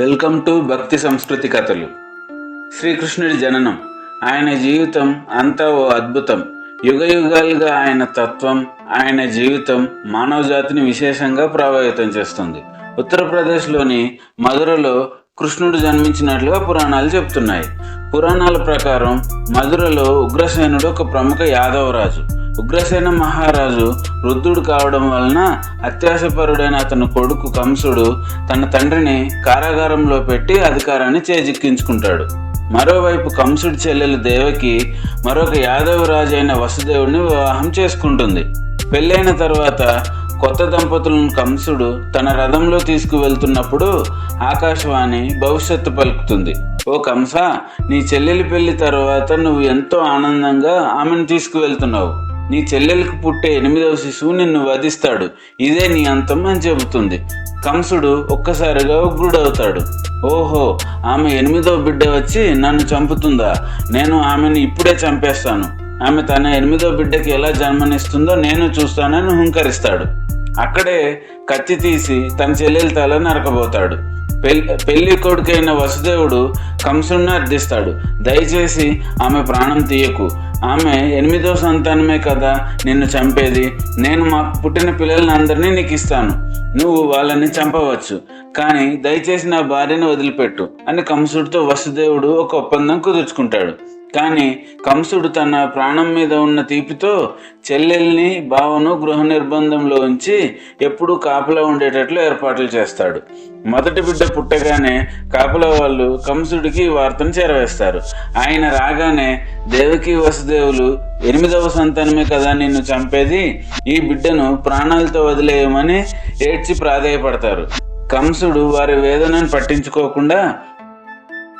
Welcome to భక్తి సంస్కృతి కథలు. శ్రీకృష్ణుడి జననం ఆయన జీవితం అంతా ఓ అద్భుతం. యుగ యుగాలుగా ఆయన తత్వం ఆయన జీవితం మానవ జాతిని విశేషంగా ప్రభావితం చేస్తుంది. ఉత్తరప్రదేశ్లోని మధురలో కృష్ణుడు జన్మించినట్లుగా పురాణాలు చెప్తున్నాయి. పురాణాల ప్రకారం మధురలో ఉగ్రసేనుడు ఒక ప్రముఖ యాదవరాజు. ఉగ్రసేన మహారాజు వృద్ధుడు కావడం వలన అత్యాశపరుడైన అతని కొడుకు కంసుడు తన తండ్రిని కారాగారంలో పెట్టి అధికారాన్ని చేజిక్కించుకుంటాడు. మరోవైపు కంసుడి చెల్లెలు దేవకి మరొక యాదవ రాజు అయిన వసుదేవుడిని వివాహం చేసుకుంటుంది. పెళ్ళైన తర్వాత కొత్త దంపతులను కంసుడు తన రథంలో తీసుకువెళ్తున్నప్పుడు ఆకాశవాణి భవిష్యత్తు పలుకుతుంది. ఓ కంస నీ చెల్లెలి పెళ్ళి తర్వాత నువ్వు ఎంతో ఆనందంగా ఆమెను తీసుకువెళ్తున్నావు. నీ చెల్లెలకు పుట్టే ఎనిమిదవ శిశువు నిన్ను వధిస్తాడు. ఇదే నీ అంతం అని చెబుతుంది కంసుడు ఒక్కసారిగా ఉగ్రుడవుతాడు. ఓహో ఆమె ఎనిమిదవ బిడ్డ వచ్చి నన్ను చంపుతుందా? నేను ఆమెను ఇప్పుడే చంపేస్తాను. ఆమె తన ఎనిమిదో బిడ్డకి ఎలా జన్మనిస్తుందో నేను చూస్తానని హుంకరిస్తాడు. అక్కడే కత్తి తీసి తన చెల్లెలి తల నరకబోతాడు. పెళ్ళి పెళ్ళి కొడుకైన వసుదేవుడు కంసుడిని అర్థిస్తాడు. దయచేసి ఆమె ప్రాణం తీయకు. ఆమె ఎనిమిదో సంతానమే కదా నిన్ను చంపేది. నేను మాకు పుట్టిన పిల్లల్ని అందరినీ నీకు ఇస్తాను నువ్వు వాళ్ళని చంపవచ్చు. కానీ దయచేసి నా భార్యను వదిలిపెట్టు అని కంసుడితో వసుదేవుడు ఒక ఒప్పందం కుదుర్చుకుంటాడు. కానీ కంసుడు తన ప్రాణం మీద ఉన్న తీపితో చెల్లెల్ని బావను గృహ నిర్బంధంలో ఉంచి ఎప్పుడూ కాపలా ఉండేటట్లు ఏర్పాట్లు చేస్తాడు. మొదటి బిడ్డ పుట్టగానే కాపలా వాళ్ళు కంసుడికి వార్తను చేరవేస్తారు. ఆయన రాగానే దేవకి వసుదేవులు ఎనిమిదవ సంతానమే కదా నిన్ను చంపేది? ఈ బిడ్డను ప్రాణాలతో వదిలేయమని ఏడ్చి ప్రాధేయపడతారు. కంసుడు వారి వేదనను పట్టించుకోకుండా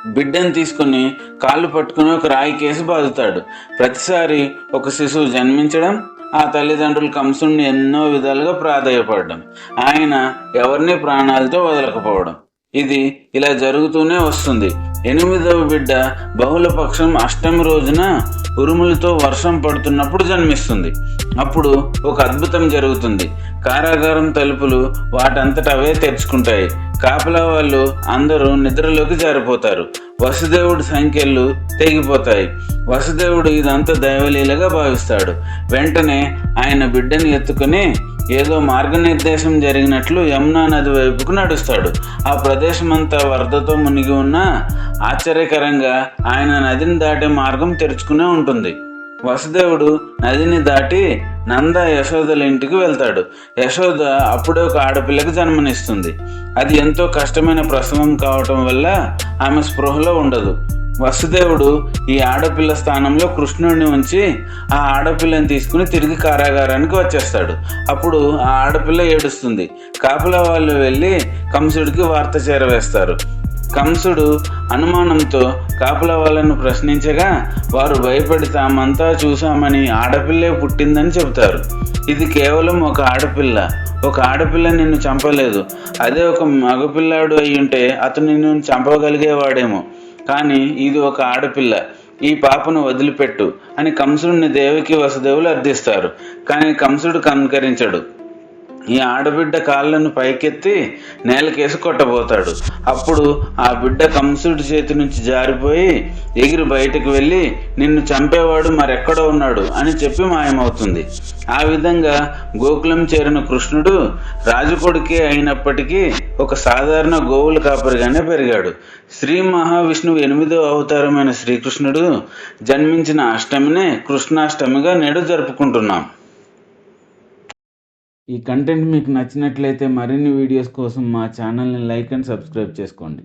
బిడ్డను తీసుకుని కాళ్ళు పట్టుకుని ఒక రాయి కేసి బాదుతాడు. ప్రతిసారి ఒక శిశువు జన్మించడం ఆ తల్లిదండ్రులు కంసుడిని ఎన్నో విధాలుగా ప్రాధాయపడడం ఆయన ఎవరిని ప్రాణాలతో వదలకపోవడం. ఇది ఇలా జరుగుతూనే వస్తుంది. ఎనిమిదవ బిడ్డ బహుళపక్షం అష్టమి రోజున ఉరుములతో వర్షం పడుతున్నప్పుడు జన్మిస్తుంది. అప్పుడు ఒక అద్భుతం జరుగుతుంది. కారాగారం తలుపులు వాటంతట అవే తెరుచుకుంటాయి. కాపలా వాళ్ళు అందరూ నిద్రలోకి జారిపోతారు. వసుదేవుడి సంఖ్యలు తెగిపోతాయి. వసుదేవుడు ఇదంతా దైవలీలగా భావిస్తాడు. వెంటనే ఆయన బిడ్డని ఎత్తుకుని ఏదో మార్గనిర్దేశం జరిగినట్లు యమునా నది వైపుకు నడుస్తాడు. ఆ ప్రదేశమంతా వరదతో మునిగి ఉన్న ఆశ్చర్యకరంగా ఆయన నదిని దాటే మార్గం తెరుచుకునే ఉంటుంది. వసుదేవుడు నదిని దాటి నంద యశోదల ఇంటికి వెళ్తాడు. యశోద అప్పుడే ఒక ఆడపిల్లకి జన్మనిస్తుంది. అది ఎంతో కష్టమైన ప్రసవం కావటం వల్ల ఆమె స్పృహలో ఉండదు. వసుదేవుడు ఈ ఆడపిల్ల స్థానంలో కృష్ణుడిని ఉంచి ఆ ఆడపిల్లని తీసుకుని తిరిగి కారాగారానికి వచ్చేస్తాడు. అప్పుడు ఆ ఆడపిల్ల ఏడుస్తుంది. కాపలా వాళ్ళు వెళ్ళి కంసుడికి వార్త చేరవేస్తారు. కంసుడు అనుమానంతో కాపలా వాళ్ళను ప్రశ్నించగా వారు భయపడి తామంతా చూశామని ఆడపిల్లే పుట్టిందని చెబుతారు. ఇది కేవలం ఒక ఆడపిల్ల. ఒక ఆడపిల్ల నిన్ను చంపలేదు. అదే ఒక మగపిల్లాడు అయ్యుంటే అతను నిన్ను చంపగలిగేవాడేమో. కానీ ఇది ఒక ఆడపిల్ల. ఈ పాపను వదిలిపెట్టు అని కంసుడిని దేవికి వసుదేవులు అర్థిస్తారు. కానీ కంసుడు కనుకరించడు. ఈ ఆడబిడ్డ కాళ్ళను పైకెత్తి నేలకేసి కొట్టబోతాడు. అప్పుడు ఆ బిడ్డ కంసుడి చేతి నుంచి జారిపోయి ఎగిరి బయటకు వెళ్ళి నిన్ను చంపేవాడు మరెక్కడో ఉన్నాడు అని చెప్పి మాయమవుతుంది. ఆ విధంగా గోకులం చేరిన కృష్ణుడు రాజుకొడుకే అయినప్పటికీ ఒక సాధారణ గోవుల కాపరిగానే పెరిగాడు. శ్రీ మహావిష్ణువు ఎనిమిదో అవతారమైన శ్రీకృష్ణుడు జన్మించిన అష్టమినే కృష్ణాష్టమిగా నేడు జరుపుకుంటున్నాం. ఈ కంటెంట్ మీకు నచ్చినట్లయితే మరిన్ని వీడియోస్ కోసం మా ఛానల్ని లైక్ అండ్ సబ్స్క్రైబ్ చేసుకోండి.